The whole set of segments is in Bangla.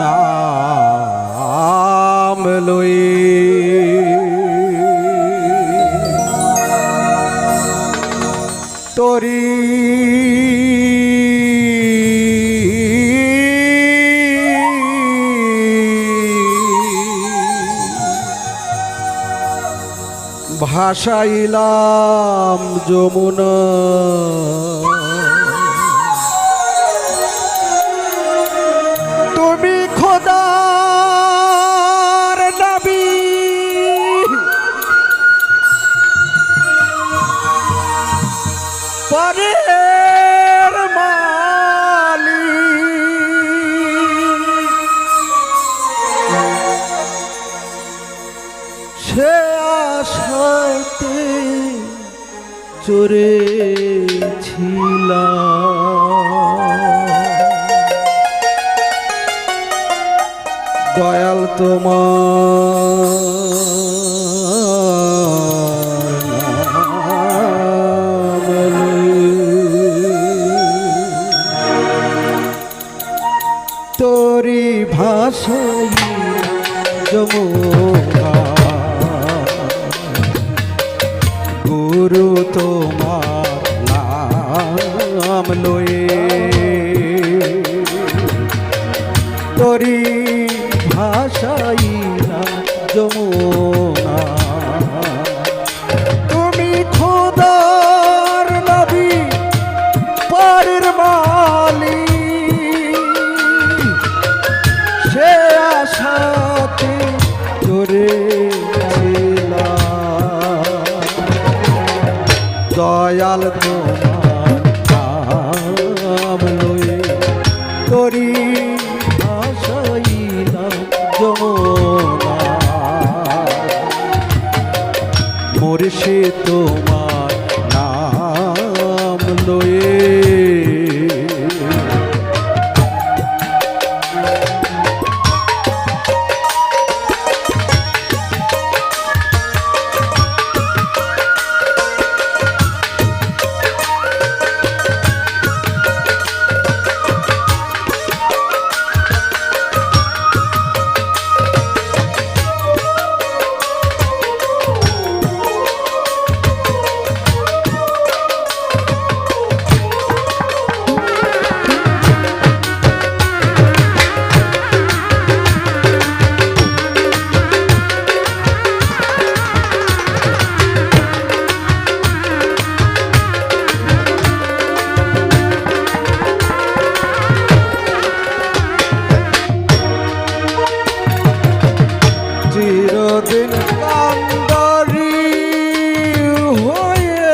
নাম লই। তোরি ভাসাইলাম যমুনা। পরের মালি সে আশাতে চরে দয়াল তোমার যমুনা গুরু তোমার নাম লয়ে দয়াল তোমার করি আশাইলাম তোমার চিরদিন কান্দারি হয়ে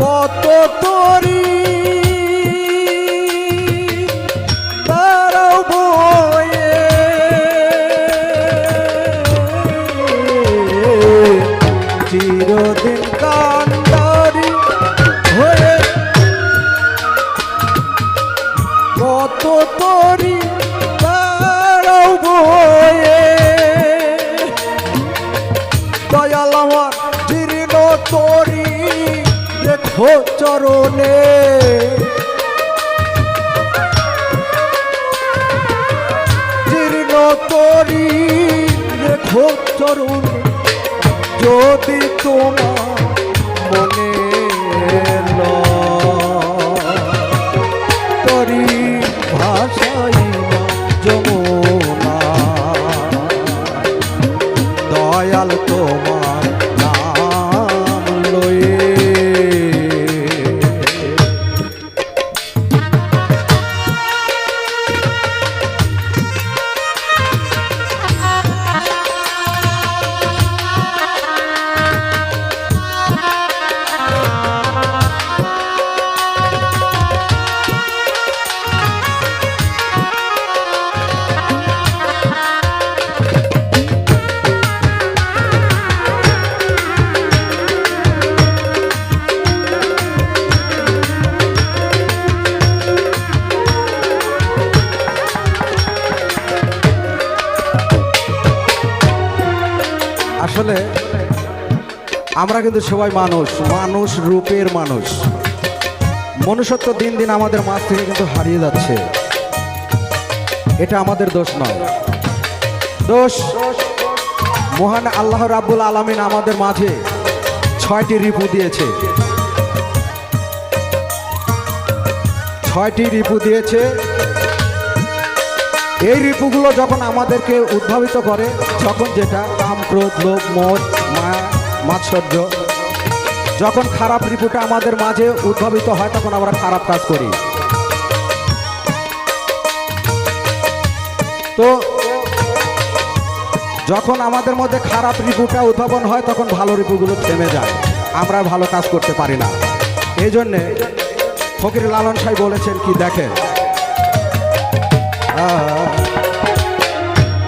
কত তরি চিরদিন কান্দারি চরণে জীর্ণ তরি দেখো চরণে যদি তোমার মনে আমরা কিন্তু সবাই মানুষ মানুষ রূপের মানুষ। মনুষ্যত্ব দিন দিন আমাদের মাছ থেকে কিন্তু হারিয়ে যাচ্ছে। এটা আমাদের দোষ নয়। দোষ মহান আল্লাহ রাব্বুল আলামিন আমাদের মাঝে ছয়টি রিপু দিয়েছে। ছয়টি রিপু দিয়েছে। এই রিপুগুলো যখন আমাদেরকে উদ্ভাবিত করে যখন যেটা, কাম, ক্রোধ, লোভ মোহ মায়া মাৎসর্য। যখন খারাপ রিপুটা আমাদের মাঝে উদ্ভাবিত হয়, তখন আমরা খারাপ কাজ করি। তো যখন আমাদের মধ্যে খারাপ রিপুটা উদ্ভাবন হয়, তখন ভালো রিপুগুলো থেমে যায়। আমরা ভালো কাজ করতে পারি না। এই জন্যে ফকির লালন সাহেব বলেছেন কি, দেখেন।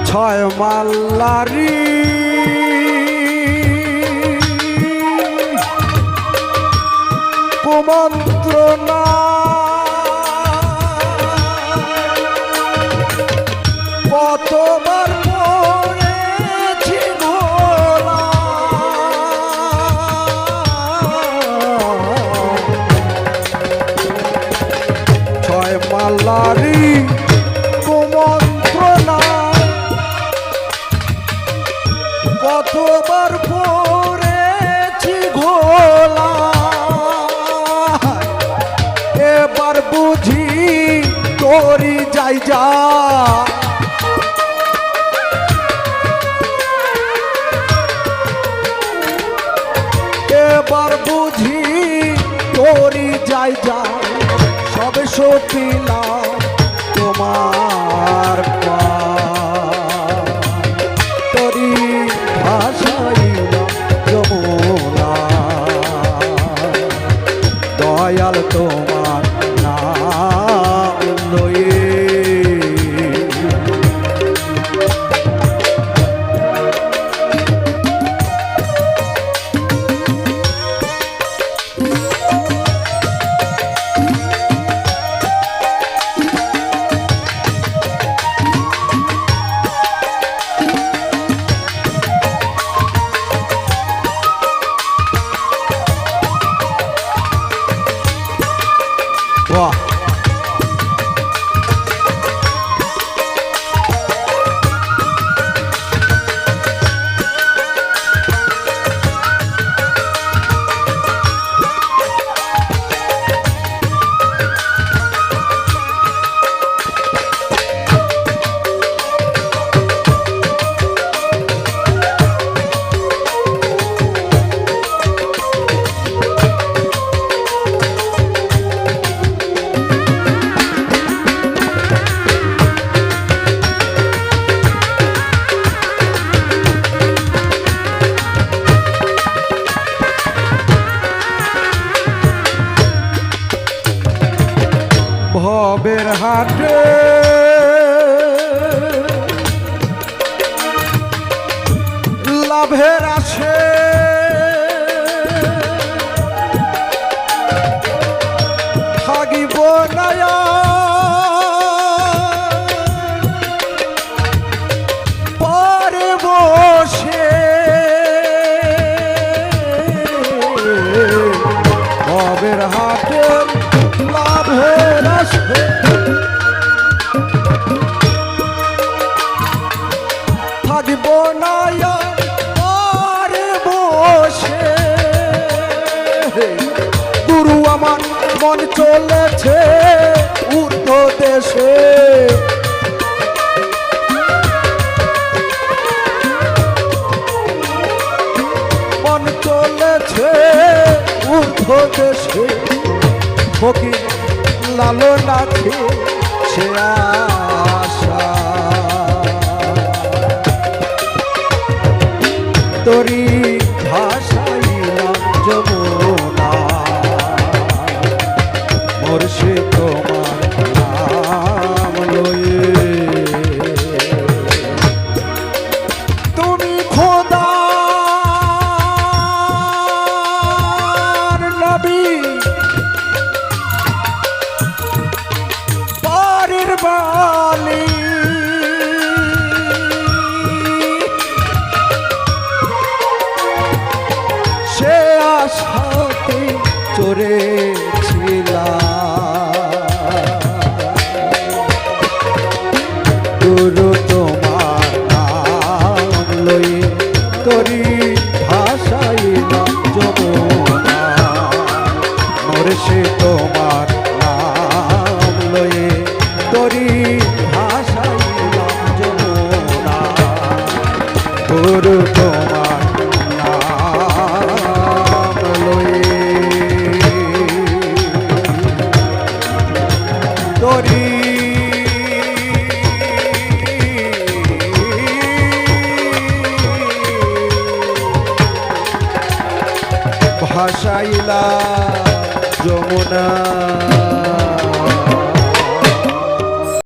ছয় মাল্লারি কুমন্ত্রণা কতবার যাই যা। এবার বুঝি তোরি যাই যা। সবে না তোমার। 와. হাটে। লাভের আছে থাকিব নয়া দেশে ফকির লালন আছে সে আশা। তোরি বালি